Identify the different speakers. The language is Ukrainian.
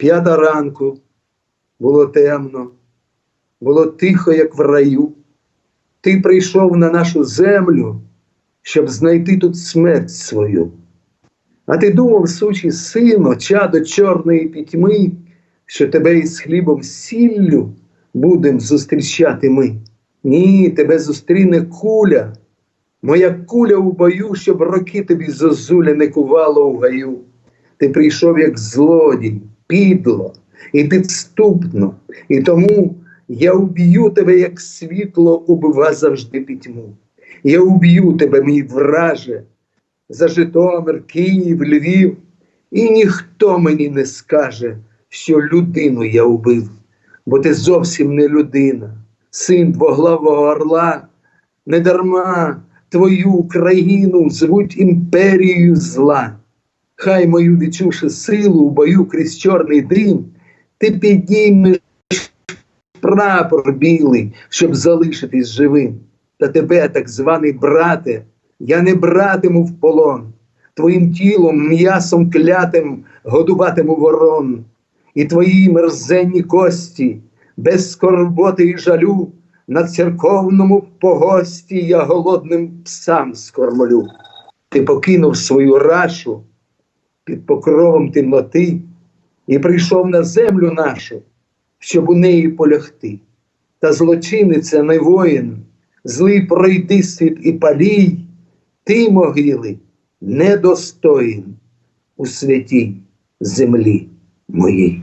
Speaker 1: П'ята ранку було темно, було тихо, як в раю. Ти прийшов на нашу землю, щоб знайти тут смерть свою. А ти думав, сучий сино, чадо чорної пітьми, що тебе із хлібом сіллю будем зустрічати ми. Ні, тебе зустріне куля, моя куля у бою, щоб роки тобі зозуля не кувало у гаю. Ти прийшов як злодій, підло і підступно, і тому я уб'ю тебе, як світло убива завжди пітьму. Я уб'ю тебе, мій враже, за Житомир, Київ, Львів, і ніхто мені не скаже, що людину я убив, бо ти зовсім не людина, син двоглавого орла, недарма твою Україну звуть імперією зла. Хай мою відчувши силу у бою крізь чорний дим, ти піднімеш прапор білий, щоб залишитись живим. Та тебе, так званий брате, я не братиму в полон, твоїм тілом, м'ясом клятим годуватиму ворон, і твої мерзенні кості, без скорботи і жалю, на церковному погості я голодним псам скормлю. Ти покинув свою рашу під покровом темноти і прийшов на землю нашу, щоб у неї полягти. Та злочиниця не воїн, злий пройди світ і палій, ти могили недостоїн у святій землі моїй.